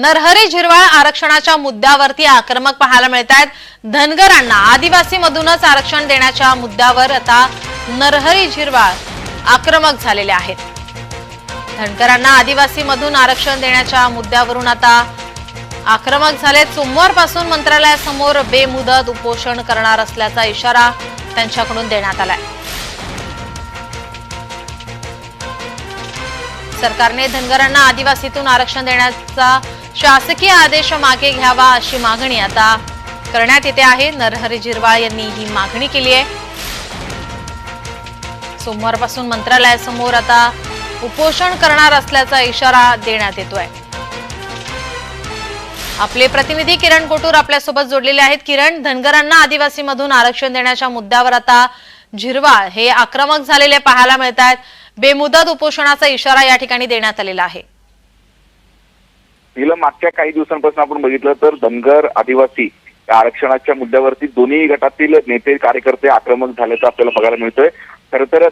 नरहरी झिरवाळ आरक्षणाच्या मुद्द्यावरती आक्रमक पाहायला मिळत आहेत धनगरांना आदिवासी मधूनच आरक्षण देण्याच्या मुद्द्यावर आता नरहरी झिरवाळ आक्रमक झालेले आहेत. धनगरांना आदिवासी मधून आरक्षण देण्याच्या मुद्द्यावरून आता आक्रमक झाले सोमवारपासून मंत्रालयासमोर बेमुदत उपोषण करणार असल्याचा इशारा त्यांच्याकडून देण्यात आलाय. सरकारने धनगरांना आदिवासीतून आरक्षण देण्याचा शासकीय आदेश मागे घ्यावा अशी मागणी आता करण्यात येते आहे. नरहरी झिरवाळ यांनी ही मागणी केली आहे. सोमवारपासून मंत्रालयासमोर आता उपोषण करणार असल्याचा इशारा देण्यात येतोय. आपले प्रतिनिधी किरण कोटूर आपल्यासोबत जोडलेले आहेत. किरण धनगरांना आदिवासीमधून आरक्षण देण्याच्या मुद्द्यावर आता झिरवाळ हे आक्रमक झालेले पाहायला मिळत आहेत बेमुदत उपोषणाचा इशारा या ठिकाणी देण्यात आलेला आहे. तिला मागच्या काही दिवसांपासून आपण बघितलं तर धनगर आदिवासी आरक्षणाच्या मुद्द्यावरती दोन्ही गटातील नेते कार्यकर्ते आक्रमक झाल्याचं आपल्याला बघायला मिळतोय. खर तर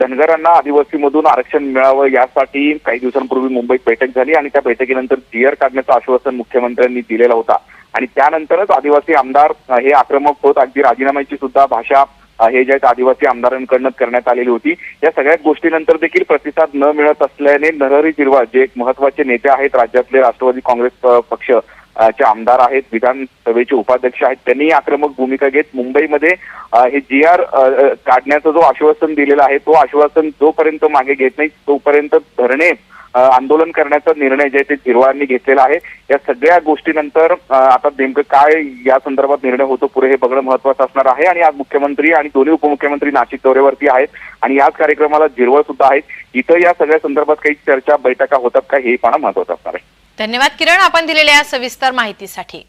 धनगरांना आदिवासीमधून आरक्षण मिळावं यासाठी काही दिवसांपूर्वी मुंबईत बैठक झाली आणि त्या बैठकीनंतर जीआर काढण्याचं आश्वासन मुख्यमंत्र्यांनी दिलेला होता. आणि त्यानंतरच आदिवासी आमदार हे आक्रमक होत. अगदी राजीनाम्याची सुद्धा भाषा हे जे आहेत आदिवासी आमदारांकडनं करण्यात आलेली होती या सगळ्या गोष्टीनंतर देखील प्रतिसाद न मिळत असल्याने नरहरी जिरवाळ जे एक महत्त्वाचे नेते आहेत राज्यातले राष्ट्रवादी काँग्रेस पक्ष चे आमदार आहेत विधानसभेचे उपाध्यक्ष आहेत त्यांनी आक्रमक भूमिका घेत मुंबईमध्ये हे जी आर काढण्याचं जो आश्वासन दिलेलं आहे तो आश्वासन जोपर्यंत मागे घेत नाही तोपर्यंत धरणे आंदोलन करण्याचा निर्णय जे ते झिरवाळांनी घेतलेला आहे या सगळ्या गोष्टीनंतर आता नेमकं काय या संदर्भात निर्णय होतो पुढे हे बघणं महत्वाचं असणार आहे. आणि आज मुख्यमंत्री आणि दोन्ही उपमुख्यमंत्री नाशिक दौऱ्यावरती आहेत आणि याच कार्यक्रमाला झिरवळ सुद्धा आहेत. इथं या सगळ्या संदर्भात काही चर्चा बैठका होतात का हे पाहणं महत्वाचं असणार आहे. धन्यवाद किरण. आपण दिलेल्या सविस्तर माहितीसाठी.